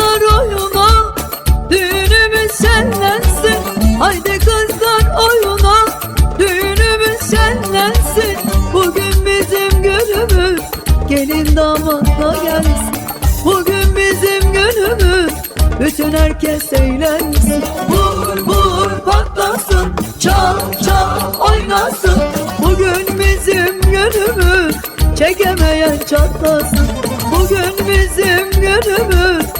kızlar oyuna. Düğünümüz şenlensin. Haydi kızlar oyuna. Düğünümüz şenlensin. Bugün bizim günümüz. Gelin damatla gelsin. Bugün bizim günümüz. Bütün herkes eğlensin. Vur vur patlasın. Çal çal oynasın. Bugün bizim günümüz. Çekemeyen çatlasın. Bugün bizim günümüz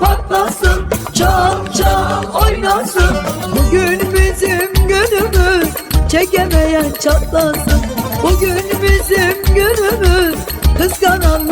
patlasın Çal çal oynasın. Bugün bizim günümüz Çekemeyen çatlasın. Bugün bizim günümüz Kıskananlar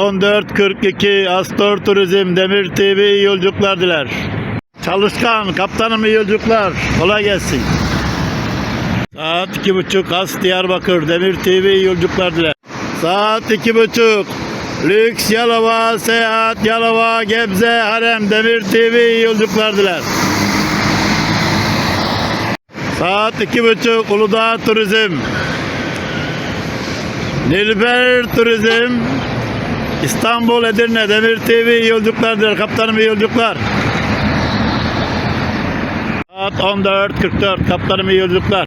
14.42 Astor Turizm Demir TV iyi yolculuklar diler. Çalışkan kaptanım iyi yolculuklar. Kolay gelsin. Saat iki buçuk As Diyarbakır Demir TV iyi yolculuklar diler. Saat iki buçuk Lüks Yalova Seyahat Yalova Gebze Harem Demir TV iyi yolculuklar diler. Saat iki buçuk Uludağ Turizm Nilber Turizm İstanbul Edirne Demir TV iyi yolculuklar diler. Kaptanım iyi yolculuklar. Saat 14.44 kaptanım iyi yolculuklar.